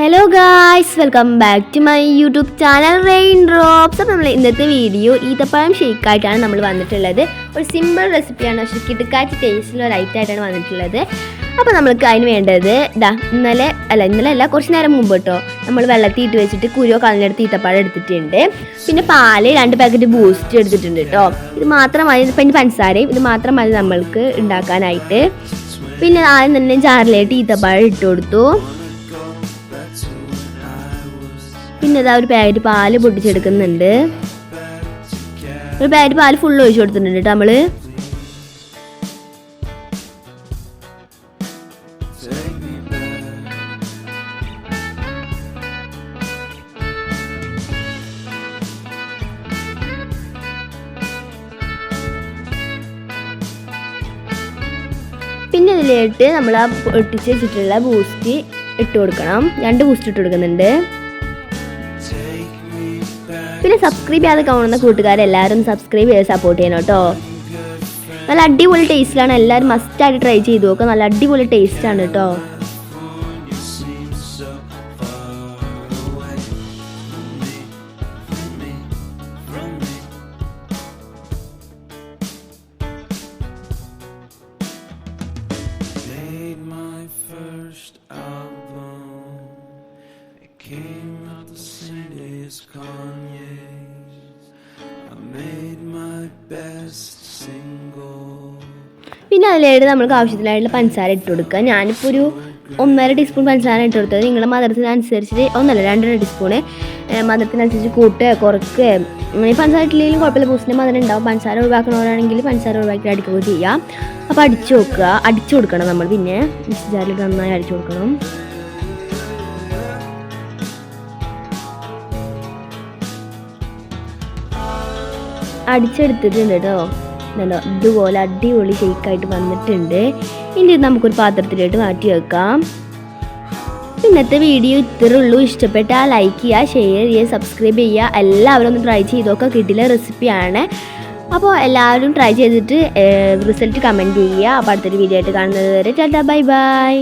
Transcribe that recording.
Hello guys welcome back to my YouTube channel Rain Drops അപ്പോൾ നമ്മൾ ഇന്നത്തെ video ഈത്തപ്പഴം ഷേക്കായിട്ടാണ് നമ്മൾ വന്നിട്ടുള്ളത്. ഒരു സിമ്പിൾ റെസിപ്പിയാണ് പക്ഷേ കിടക്കാറ്റ് ടേസ്റ്റിലുള്ള ഒരു ഐറ്റം ആയിട്ടാണ് വന്നിട്ടുള്ളത്. അപ്പോൾ നമ്മൾക്ക് അതിന് വേണ്ടത് ഇതാ ഇന്നലെ അല്ല ഇന്നലെ അല്ല കുറച്ച് നേരം മുമ്പ് കേട്ടോ നമ്മൾ വെള്ളത്തിൽ ഇട്ട് വെച്ചിട്ട് കുരുവോ കളഞ്ഞെടുത്ത് ഈത്തപ്പഴം എടുത്തിട്ടുണ്ട്. പിന്നെ പാൽ രണ്ട് പാക്കറ്റ് ബൂസ്റ്റ് എടുത്തിട്ടുണ്ട് കേട്ടോ ഇത് മാത്രം മതി ഇനി പഞ്ചസാരയും ഇത് മാത്രം മതി നമ്മൾക്ക് ഉണ്ടാക്കാനായിട്ട്. പിന്നെ ആദ്യം തന്നെ ജാറിലായിട്ട് ഈത്തപ്പഴം ഇട്ട് കൊടുത്തു. പിന്നെ ഇതാ ഒരു പാക്കറ്റ് പാൽ പൊട്ടിച്ചെടുക്കുന്നുണ്ട്. ഒരു പാക്കറ്റ് പാൽ ഫുൾ ഒഴിച്ചു കൊടുത്തിട്ടുണ്ട് കേട്ടോ നമ്മൾ. പിന്നെ ഇതിലേട്ട് നമ്മൾ ആ പൊട്ടിച്ച് വെച്ചിട്ടുള്ള ബൂസ്റ്റ് ഇട്ട് കൊടുക്കണം. രണ്ട് ബൂസ്റ്റ് ഇട്ട് കൊടുക്കുന്നുണ്ട്. പിന്നെ സബ്സ്ക്രൈബ് ചെയ്യാതെ കാണുന്ന കൂട്ടുകാരെല്ലാവരും സബ്സ്ക്രൈബ് ചെയ്ത് സപ്പോർട്ട് ചെയ്യണം കേട്ടോ. നല്ല അടിപൊളി ടേസ്റ്റിലാണ് എല്ലാവരും മസ്റ്റായിട്ട് ട്രൈ ചെയ്ത് നോക്കുക നല്ല അടിപൊളി ടേസ്റ്റാണ് കേട്ടോ. First came out the same day as. പിന്നെ അതിലായിട്ട് നമ്മൾക്ക് ആവശ്യത്തിനായിട്ടുള്ള പഞ്ചസാര ഇട്ട് കൊടുക്കുക. ഞാനിപ്പോൾ ഒരു ഒന്നര ടീസ്പൂൺ പഞ്ചസാര ഇട്ട് കൊടുത്തത് നിങ്ങളുടെ മധുരത്തിനനുസരിച്ച് ഒന്നല്ല രണ്ടര ടീസ്പൂണ് മധുരത്തിനനുസരിച്ച് കൂട്ടുക കുറക്കുക ഈ പഞ്ചസാര ഇട്ടില്ലെങ്കിലും കുഴപ്പമില്ല. ബൂസ്റ്റിന്റെ മധുരം ഉണ്ടാവും. പഞ്ചസാര ഒഴിവാക്കണവരാണെങ്കിൽ പഞ്ചസാര ഒഴിവാക്കി അടിക്കുകയോ ചെയ്യാം. അപ്പോൾ അടിച്ചു നോക്കുക. അടിച്ചു കൊടുക്കണം നമ്മൾ പിന്നെ. മിക്സി ജാറിൽ നന്നായി അടിച്ചു കൊടുക്കണം. അടിച്ചെടുത്തിട്ടുണ്ട് കേട്ടോ നല്ല ഇതുപോലെ അടിപൊളി ഷെയ്ക്കായിട്ട് വന്നിട്ടുണ്ട്. ഇനി നമുക്കൊരു പാത്രത്തിലോട്ട് മാറ്റി വെക്കാം. ഇന്നത്തെ വീഡിയോ ഇത്രേ ഉള്ളൂ. ഇഷ്ടപ്പെട്ടാൽ ലൈക്ക് ചെയ്യുക ഷെയർ ചെയ്യുക സബ്സ്ക്രൈബ് ചെയ്യുക. എല്ലാവരും ഒന്ന് ട്രൈ ചെയ്തൊക്കെ കിട്ടിയ റെസിപ്പിയാണ് അപ്പോൾ എല്ലാവരും ട്രൈ ചെയ്തിട്ട് റിസൾട്ട് കമന്റ് ചെയ്യുക. അപ്പോൾ അടുത്തൊരു വീഡിയോ ആയിട്ട് കാണുന്നത് വരെ ടാറ്റാ ബൈ ബൈ